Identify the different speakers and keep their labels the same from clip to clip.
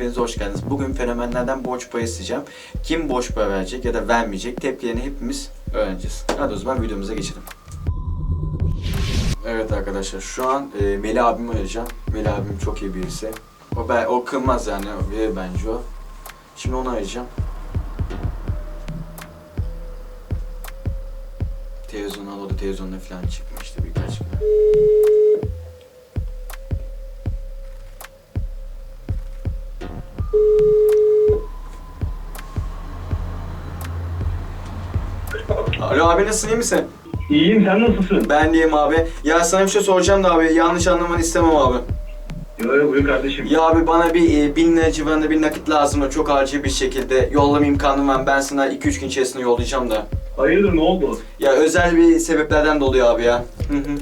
Speaker 1: Merhaba arkadaşlar, YouTube kanalıma hepiniz hoş geldiniz. Bugün fenomenlerden borç payı isteyeceğim. Kim borç para verecek ya da vermeyecek tepkilerini hepimiz öğreneceğiz. Hadi o zaman videomuza geçelim. Evet arkadaşlar, şu an e, Melih abimi arayacağım. Melih abim çok iyi birisi. O, ben, o kırmaz yani, verir bence o. Şimdi onu arayacağım. Televizyona alıyordu, televizyonda falan çıkmıştı birkaç gün. Alo abi nasılsın, iyi misin?
Speaker 2: İyiyim sen nasılsın?
Speaker 1: Ben diyeyim abi. Ya sana bir şey soracağım da abi. Yanlış anlamanı istemem abi.
Speaker 2: Yo yo buyur kardeşim.
Speaker 1: Ya abi bana bir e, bin lira civarında bir nakit lazım da çok acil bir şekilde. Yollama imkanım var. Ben sana 2-3 gün içerisinde yollayacağım da.
Speaker 2: Hayırdır ne oldu?
Speaker 1: Ya özel bir sebeplerden dolayı abi ya. Hı hı.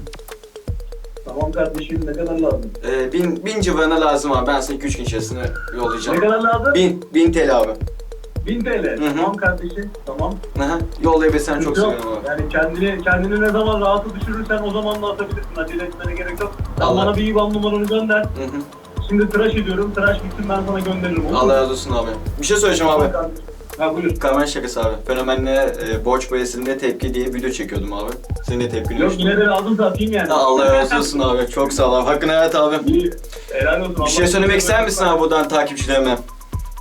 Speaker 2: Tamam kardeşim ne kadar lazım?
Speaker 1: E, bin, bin civarına lazım abi. Ben sana 2-3 gün içerisinde
Speaker 2: Ne
Speaker 1: yollayacağım.
Speaker 2: kadar lazım?
Speaker 1: Bin, bin TL abi.
Speaker 2: 1000 TL.
Speaker 1: hı.
Speaker 2: Tamam kardeşim tamam.
Speaker 1: Aha, Yollayabilsen çok
Speaker 2: Yok,
Speaker 1: sevinirim abi.
Speaker 2: Yani kendini kendini ne zaman rahatı düşürürsen o zaman da atabilirsin. Acele etmene gerek yok. Sen
Speaker 1: Allah.
Speaker 2: bana bir IBAN numaranı gönder.
Speaker 1: Hı hı.
Speaker 2: Şimdi tıraş ediyorum. Tıraş bitsin ben sana gönderirim. olur mu?
Speaker 1: Allah razı olsun abi. Bir şey söyleyeceğim abi.
Speaker 2: Tamam kardeşim. Ha buyur.
Speaker 1: Kamera şakası abi. Fenomenle e, borç bayasında tepki diye video çekiyordum abi. Senin de tepkini
Speaker 2: Yok yine de lazım atayım yani.
Speaker 1: Allah razı olsun abi. Çok sağ ol abi. Hakkını hayat abi.
Speaker 2: İyi. Helal olsun.
Speaker 1: Bir şey söylemek ister misin abi buradan takipçilerime?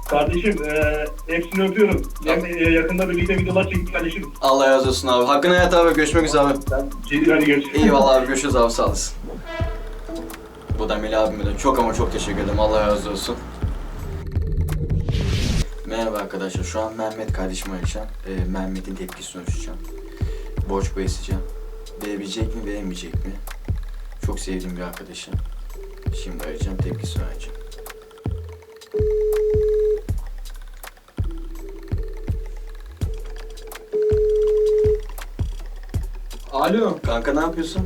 Speaker 2: Kardeşim e, hepsini öpüyorum. Hem e, yakında birlikte videolar çekip paylaşırız.
Speaker 1: Allah razı olsun abi. Hakkını hayat abi. Görüşmek üzere abi.
Speaker 2: Ben Cedil hadi görüşürüz.
Speaker 1: Eyvallah abi. Görüşürüz abi. Sağ olasın. Bu da Melih abime de çok ama çok teşekkür ederim. Allah razı olsun. Merhaba arkadaşlar. Şu an Mehmet kardeşimi arayacağım. Ee, Mehmet'in tepkisini ölçeceğim. Borç isteyeceğim. Verebilecek mi, veremeyecek mi? Çok sevdiğim bir arkadaşım. Şimdi arayacağım, tepkisini arayacağım.
Speaker 3: Alo.
Speaker 1: Kanka ne yapıyorsun?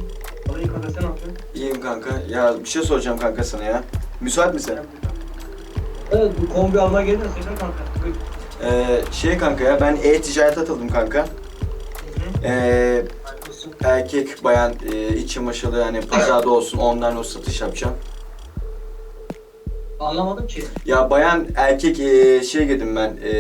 Speaker 3: Olayı kanka sen yapıyorsun.
Speaker 1: İyiyim kanka. Ya bir şey soracağım kanka sana ya. Müsait misin?
Speaker 3: Evet bu kombi almaya gelince söyle kanka. Buyur.
Speaker 1: Ee, şey kanka ya ben e-ticaret atıldım kanka. Ee, erkek bayan e, iç çamaşırı yani pazarda olsun ondan o satış yapacağım.
Speaker 3: Anlamadım ki.
Speaker 1: Ya bayan erkek e, şey girdim ben e,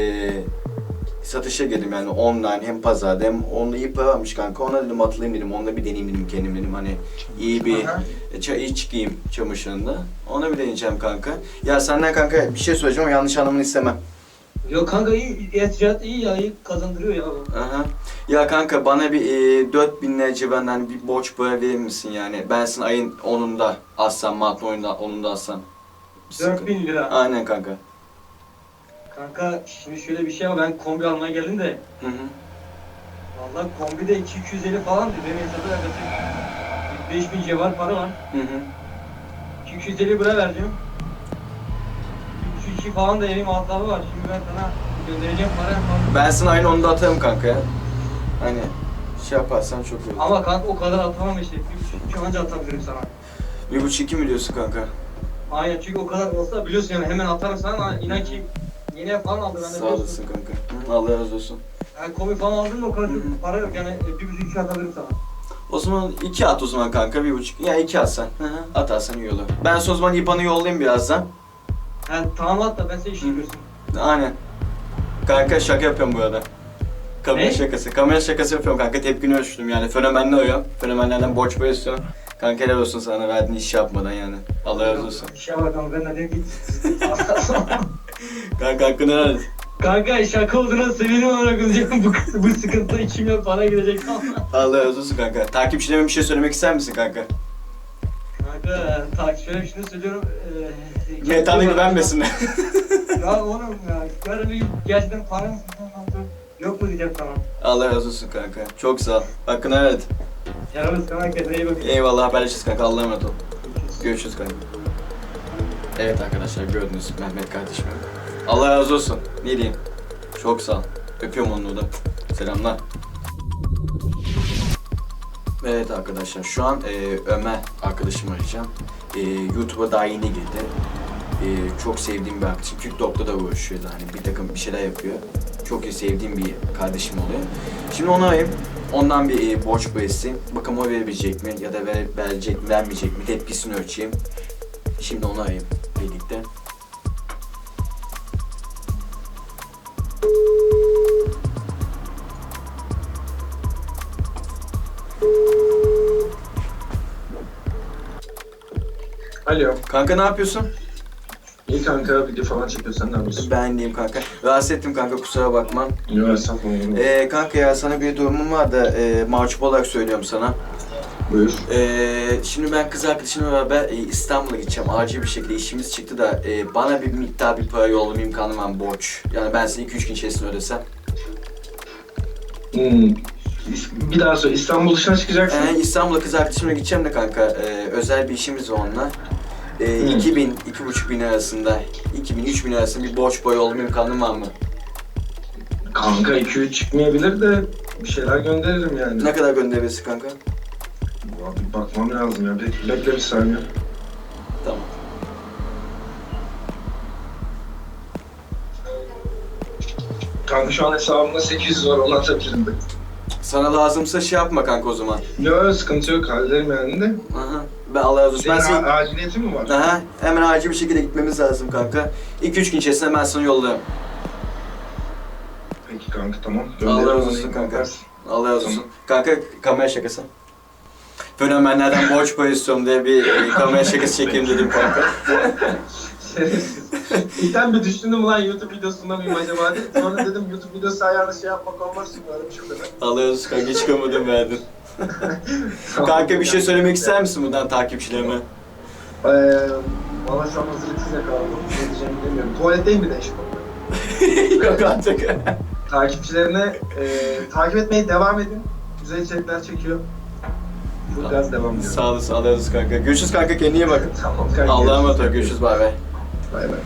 Speaker 1: satışa girdim yani online hem pazarda hem onunla iyi para varmış kanka. Ona dedim atılayım dedim onunla bir deneyeyim dedim kendim dedim hani iyi bir
Speaker 3: Aha.
Speaker 1: ça- iç giyim çamaşırında. Ona bir deneyeceğim kanka. Ya senden kanka bir şey söyleyeceğim ama yanlış anlamanı istemem.
Speaker 3: Yok kanka iyi, e-ticaret iyi ya, iyi kazandırıyor ya.
Speaker 1: Aha. Ya kanka bana bir e, 4000 lira civarından bir borç para verir misin yani? Ben sana ayın 10'unda assam, Mart'ın oyunda 10'unda assam. Bir sıkıntı-
Speaker 3: 4000 lira.
Speaker 1: Aynen kanka.
Speaker 3: Kanka şimdi şöyle bir şey var ben kombi almaya geldim de.
Speaker 1: Hı hı.
Speaker 3: Vallahi kombi de 250 falan diyor. Benim hesabı yaklaşık 5000 civar para var.
Speaker 1: Hı hı.
Speaker 3: 250 bura vereceğim. 302 falan da evim altları var. Şimdi ben sana göndereceğim para yapmam.
Speaker 1: Ben sana ayın 10'unda atarım kanka ya. Hani şey yaparsan çok iyi.
Speaker 3: Ama kanka o kadar atamam işte. Bir buçuk iki anca atabilirim sana.
Speaker 1: Bir buçuk iki mi diyorsun kanka?
Speaker 3: Aynen çünkü o kadar olsa biliyorsun yani hemen atarım sana ama inan ki yeni ev falan aldı ben de
Speaker 1: Sağ olasın kanka. Hı, Allah razı olsun.
Speaker 3: Yani kombi falan aldın mı o kadar
Speaker 1: Hı
Speaker 3: çok para yok yani e, bir buçuk iki atabilirim sana.
Speaker 1: O zaman iki at o zaman kanka bir buçuk. Ya iki atsan. Hı hı. Atarsan iyi olur. Ben son zaman IBAN'ı yollayayım birazdan.
Speaker 3: Yani tamam at da ben seni işi
Speaker 1: Hı.
Speaker 3: görsün.
Speaker 1: Aynen. Kanka şaka yapıyorum bu arada. Kamera
Speaker 3: Ne?
Speaker 1: şakası. Kamera şakası yapıyorum kanka. Tepkini ölçtüm yani. Fenomenle arıyorum. Fenomenlerden borç para istiyorum. Kanka helal olsun sana verdiğin iş yapmadan yani. Allah razı olsun.
Speaker 3: İşe bakalım ben de git.
Speaker 1: Kanka hakkını helal et.
Speaker 3: Kanka şaka olduğuna seviniyorum ona kızacağım bu, bu sıkıntı içime para girecek ama.
Speaker 1: Allah razı olsun kanka. Takipçilerime bir şey söylemek ister misin kanka?
Speaker 3: Kanka takipçilere şunu söylüyorum. E,
Speaker 1: Metana güvenmesinler.
Speaker 3: ya oğlum ya. Böyle bir gerçekten para mısın? Yok mu diyeceğim sana.
Speaker 1: Allah razı olsun kanka. Çok sağ ol. Hakkını helal et.
Speaker 3: Sana kendine iyi bakın.
Speaker 1: Eyvallah haberleşiriz kanka. Allah'a emanet ol. Görüşürüz kanka. Evet arkadaşlar gördünüz Mehmet kardeşim. Allah razı olsun. Ne diyeyim? Çok sağ ol. Öpüyorum onu da. Selamlar. Evet arkadaşlar şu an e, Ömer arkadaşımı arayacağım. E, YouTube'a daha yeni girdi. E, çok sevdiğim bir arkadaşım. TikTok'ta da uğraşıyor hani bir takım bir şeyler yapıyor. Çok iyi sevdiğim bir kardeşim oluyor. Şimdi onu arayayım. Ondan bir e, borç isteyeyim. Bakalım o verebilecek mi ya da ver, verecek mi vermeyecek mi tepkisini ölçeyim. Şimdi onu arayayım birlikte. Kanka ne yapıyorsun?
Speaker 4: İyi kanka video falan çekiyor sen ne yapıyorsun?
Speaker 1: Ben diyeyim kanka. Rahatsız ettim kanka kusura bakma.
Speaker 4: Yok estağfurullah.
Speaker 1: Ee, kanka ya sana bir durumum var da e, mahcup olarak söylüyorum sana.
Speaker 4: Buyur.
Speaker 1: Ee, şimdi ben kız arkadaşımla beraber e, İstanbul'a gideceğim. Acil bir şekilde işimiz çıktı da e, bana bir miktar bir para yollama imkanı var borç. Yani ben size 2-3 gün içerisinde ödesem.
Speaker 4: Hmm. Bir daha söyle İstanbul dışına çıkacaksın.
Speaker 1: Ee, İstanbul'a kız arkadaşımla gideceğim de kanka. e, özel bir işimiz var onunla. E,
Speaker 4: Hmm.
Speaker 1: 2000 2,5 bin arasında 2000 3000 arasında bir borç boy olma imkanı var mı?
Speaker 4: Kanka 2-3 çıkmayabilir de bir şeyler gönderirim yani.
Speaker 1: Ne kadar gönderebilirsin kanka?
Speaker 4: Abi bakmam lazım ya. Bekle, bekle bir saniye.
Speaker 1: Tamam.
Speaker 4: Kanka şu an hesabımda 800 var onu atabilirim de.
Speaker 1: Sana lazımsa şey yapma kanka o zaman.
Speaker 4: Yok sıkıntı yok hallederim yani de.
Speaker 1: Aha. Ben Allah razı olsun. Ben
Speaker 4: Senin
Speaker 1: seni...
Speaker 4: a- aciliyetin mi var?
Speaker 1: Aha, hemen acil bir şekilde gitmemiz lazım kanka. 2-3 gün içerisinde ben sana yollarım.
Speaker 4: Peki kanka tamam.
Speaker 1: Allah razı
Speaker 4: Gönderirim,
Speaker 1: olsun
Speaker 4: onu
Speaker 1: kanka. Allah razı olsun. Kanka kamera şakası. Fenomenlerden borç istiyorum diye bir e, kamera şakası çekeyim dedim kanka.
Speaker 4: Şerefsiz. İlkten bir düşündüm lan YouTube videosunda mıyım acaba diye. Sonra dedim YouTube videosu ayarlı şey yapmak olmaz şimdi öyle bir şey.
Speaker 1: Allah razı olsun kanka çıkamadım verdin. Kanka bir şey söylemek ister misin buradan takipçilerime?
Speaker 4: Eee valla şu an hazırlıksız yakaladım. Ne diyeceğimi bilmiyorum. Tuvaletteyim bir de işte.
Speaker 1: Yok artık.
Speaker 4: Takipçilerine eee takip etmeye devam edin. Güzel içerikler çekiyor. Bu gaz devam ediyor.
Speaker 1: Sağ olasın Allah razı kanka. Görüşürüz kanka kendine iyi bak.
Speaker 4: Tamam kanka.
Speaker 1: Allah'a emanet ol görüşürüz bay bay.
Speaker 4: Bay bay.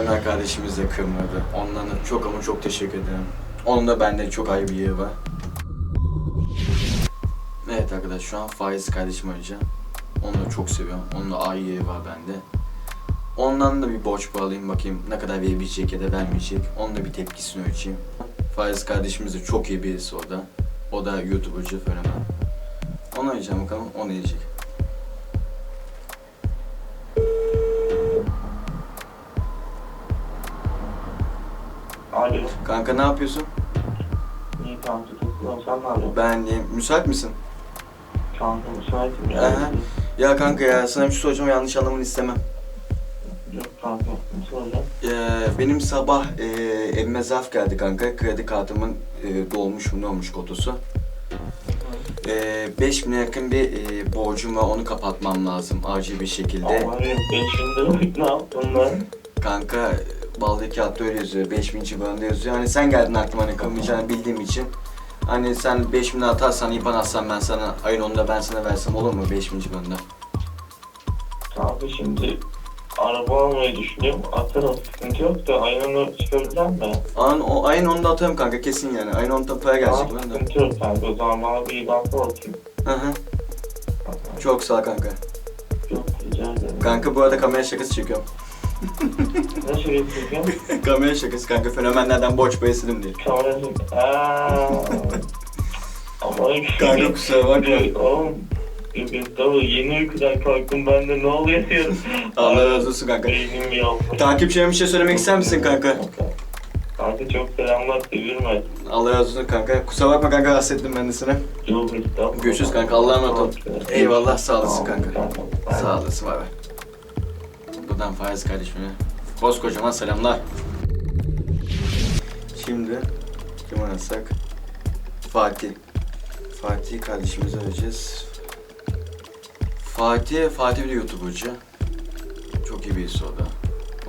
Speaker 1: Ömer kardeşimiz de kırmadı. Ondan da çok ama çok teşekkür ederim. Onun da bende çok ayrı bir yeri var. Evet arkadaş şu an Faiz kardeşim arayacağım. Onu da çok seviyorum. Onun da ayrı yeri var bende. Ondan da bir borç bağlayayım bakayım ne kadar verebilecek ya da vermeyecek. Onun da bir tepkisini ölçeyim. Faiz kardeşimiz de çok iyi birisi o da. O da YouTuber'cı fenomen. Onu arayacağım bakalım o ne diyecek.
Speaker 5: Alo.
Speaker 1: Kanka ne yapıyorsun?
Speaker 5: İyi kanka sen ne yapıyorsun?
Speaker 1: Ben de müsait misin?
Speaker 5: Kanka müsaitim ya.
Speaker 1: Aha. Ya kanka ya sana bir şey soracağım yanlış anlamanı istemem.
Speaker 5: Yok kanka ne soracağım?
Speaker 1: Ee, benim sabah e, evime zarf geldi kanka. Kredi kartımın e, dolmuş mu ne olmuş kotusu. E, 5000'e yakın bir e, borcum var onu kapatmam lazım acil bir şekilde.
Speaker 5: Ama ne yaptın lan?
Speaker 1: Kanka balda kağıtta öyle yazıyor 5000 civarında yazıyor. Hani sen geldin aklıma hani kırmayacağını bildiğim için. Hani sen 5000 atarsan IBAN atsan ben sana ayın 10'da ben sana versem olur mu 5000 civarında?
Speaker 5: Kanka şimdi araba almayı düşünüyorum. Atarım sıkıntı yok da aynen çıkabilen mi?
Speaker 1: Ayın, o, ayın 10'da atarım kanka kesin yani. Ayın 10'da para gelecek
Speaker 5: Tamam,
Speaker 1: bende.
Speaker 5: sıkıntı yok kanka o zaman bana bir bakma bakayım.
Speaker 1: Hı hı. Çok sağ ol kanka.
Speaker 5: Çok rica ederim.
Speaker 1: Kanka bu arada kamera şakası çekiyorum.
Speaker 5: Şey yapıyorsun?
Speaker 1: kamera şakası kanka fenomenlerden borç payı istedim diye.
Speaker 5: Kamerası. Aaa. Ama
Speaker 1: Kanka kusura bakma.
Speaker 5: Oğlum. Tamam yeni uykudan kalktım ben de ne oluyor diyorum.
Speaker 1: Allah razı olsun kanka.
Speaker 5: Beynim yanmış.
Speaker 1: Takipçilerime bir şey söylemek ister misin kanka?
Speaker 5: Kanka çok selamlar seviyorum ben.
Speaker 1: Allah razı olsun kanka. Kusura bakma kanka rahatsız ettim ben de seni.
Speaker 5: Yok.
Speaker 1: Görüşürüz kanka, Allah'a emanet ol. Eyvallah, sağ olasın kanka. Sağ olasın bay bay. Buradan Faiz kardeşime koskocaman selamlar. Şimdi kim arasak? Fatih. Fatih kardeşimizi arayacağız. Fatih, Fatih bir YouTuber'cı. Çok iyi birisi o da.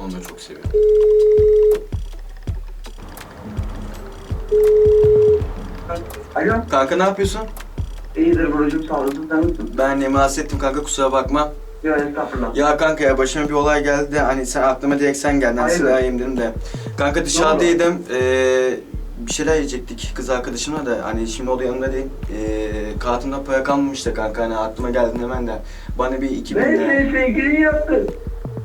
Speaker 1: Onu da çok seviyorum.
Speaker 6: Alo,
Speaker 1: Kanka ne yapıyorsun?
Speaker 6: iyidir Buracığım sağ olasın. Sen nasılsın?
Speaker 1: Ben rahatsız ettim kanka kusura bakma.
Speaker 6: Yok estağfurullah.
Speaker 1: Ya kanka ya başıma bir olay geldi de hani sen aklıma direkt sen geldin. Hani
Speaker 6: Hayırdır?
Speaker 1: silah dedim de. Kanka dışarıdaydım. Ee, bir şeyler yiyecektik kız arkadaşımla da hani şimdi o da yanımda değil. Ee, kartımda para kalmamış da kanka hani aklıma geldin hemen de. Bana bir 2000
Speaker 6: Ben
Speaker 1: lira.
Speaker 6: senin sevgilini yaptım.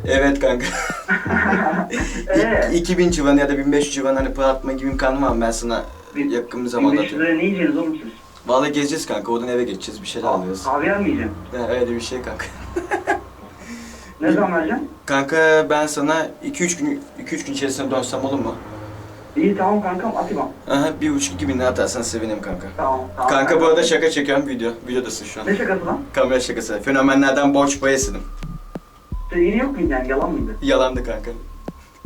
Speaker 1: Evet kanka.
Speaker 6: Eee?
Speaker 1: 2000 civarı ya da 1500 civarı hani para atma gibi imkanım var ben sana yakın bir zamanda
Speaker 6: 1500
Speaker 1: atıyorum.
Speaker 6: liraya ne yiyeceğiz oğlum siz?
Speaker 1: Vallahi gezeceğiz kanka oradan eve geçeceğiz bir şeyler alacağız.
Speaker 6: Havyar mı yiyeceğim?
Speaker 1: Öyle bir şey kanka.
Speaker 6: Ne zaman vereceğim?
Speaker 1: Kanka ben sana 2-3 gün 2-3 gün içerisinde dönsem olur mu?
Speaker 6: İyi tamam kankam atayım.
Speaker 1: Aha bir buçuk iki bin lira atarsan sevinirim kanka.
Speaker 6: Tamam tamam.
Speaker 1: Kanka bu arada şaka çekiyorum video. Videodasın şu an.
Speaker 6: Ne şakası lan?
Speaker 1: Kamera şakası. Fenomenlerden borç payı istedim.
Speaker 6: Sevgili yok muydu yani yalan mıydı?
Speaker 1: Yalandı kanka.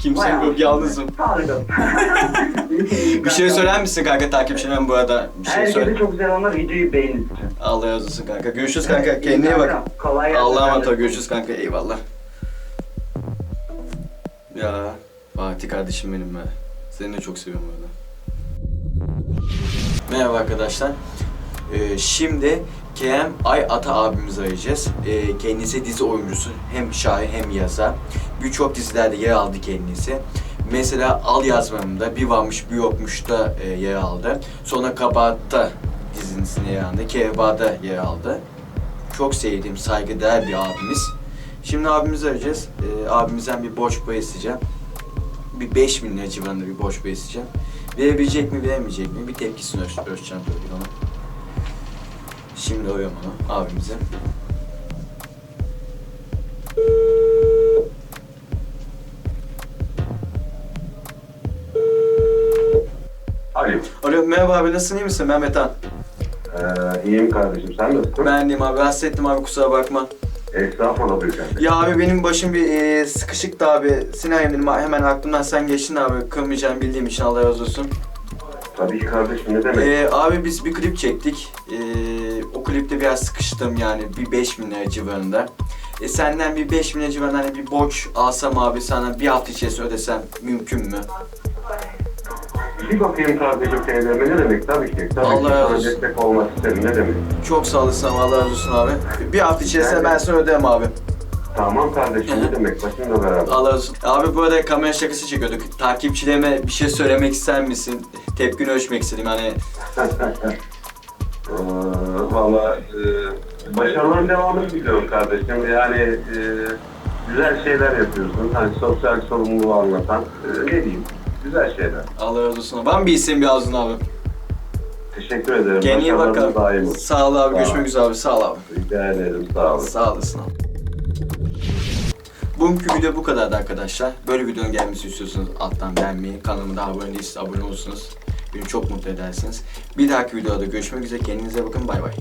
Speaker 1: Kimse
Speaker 6: Vay
Speaker 1: yok, yalnızım.
Speaker 6: Harika.
Speaker 1: Bir şey söyler misin kanka takipçilerim bu arada? Bir şey
Speaker 6: Herkese
Speaker 1: söyle.
Speaker 6: çok güzel olanlar videoyu beğenin.
Speaker 1: Allah razı olsun kanka. Görüşürüz kanka. Kendine iyi bak.
Speaker 6: Kolay gelsin.
Speaker 1: Allah'a emanet ol. Görüşürüz kanka. Eyvallah. Ya Fatih kardeşim benim be. Seni de çok seviyorum bu arada. Merhaba arkadaşlar. Ee, şimdi Kerem Ay Ata abimizi arayacağız. Ee, kendisi dizi oyuncusu. Hem şair hem yazar. Birçok dizilerde yer aldı kendisi. Mesela Al Yazmam'da Bir Varmış Bir Yokmuş da e, yer aldı. Sonra Kabahat'ta dizisinde yer aldı. Kehba'da yer aldı. Çok sevdiğim, saygıdeğer bir abimiz. Şimdi abimizi arayacağız. Ee, abimizden bir borç payı isteyeceğim. Bir 5 bin lira civarında bir borç payı isteyeceğim. Verebilecek mi, veremeyecek mi? Bir tepkisini ölç ölçeceğim tabii ona. Şimdi arıyorum onu, abimizi.
Speaker 7: Alo.
Speaker 1: Merhaba abi, nasılsın, iyi misin? Mehmet Han.
Speaker 7: Ee, iyiyim kardeşim. Sen nasılsın?
Speaker 1: Ben diyeyim abi, rahatsız ettim abi, kusura bakma.
Speaker 7: Estağfurullah kardeşim.
Speaker 1: Ya abi benim başım bir e, sıkışıktı abi. Sinan dedim, hemen aklımdan sen geçtin abi. Kırmayacağını bildiğim için Allah razı olsun.
Speaker 7: Tabii ki kardeşim ne demek?
Speaker 1: Ee, abi biz bir klip çektik. Ee, o klipte biraz sıkıştım yani bir 5 bin lira civarında. E, senden bir 5 bin lira civarında hani bir borç alsam abi sana bir hafta içerisinde ödesem mümkün mü?
Speaker 7: Bir bakayım kardeşim teyzeme ne demek? Tabii ki. Tabii
Speaker 1: Allah
Speaker 7: ki
Speaker 1: razı
Speaker 7: sana
Speaker 1: olsun.
Speaker 7: destek olmak isterim. Ne demek?
Speaker 1: Çok sağ olasın Allah razı olsun abi. Bir hafta içerisinde ben sana ödemem abi.
Speaker 7: Tamam kardeşim ne demek? Başımla beraber.
Speaker 1: Allah razı olsun. Abi bu arada kamera şakası çekiyorduk. Takipçilerime bir şey söylemek ister misin? Tepkini ölçmek istedim hani.
Speaker 7: Ee, Valla e, başarıların devamını diliyorum kardeşim. Yani e, güzel şeyler yapıyorsun. Hani sosyal sorumluluğu anlatan. e, ne diyeyim? Güzel şeyler.
Speaker 1: Allah razı olsun. Mı bir isim bir ağzın abi?
Speaker 7: Teşekkür ederim.
Speaker 1: Kendine bak
Speaker 7: daim
Speaker 1: abi.
Speaker 7: olsun.
Speaker 1: Sağ ol abi.
Speaker 7: Sağ ol.
Speaker 1: Görüşmek üzere abi. Sağ ol abi.
Speaker 7: Rica ederim. Sağ olun.
Speaker 1: Sağ olasın abi. Bugünkü video bu kadardı arkadaşlar. Böyle videonun gelmesi istiyorsanız alttan beğenmeyi, kanalıma da abone değilseniz abone olursunuz. Beni çok mutlu edersiniz. Bir dahaki videoda görüşmek üzere. Kendinize bakın. Bay bay.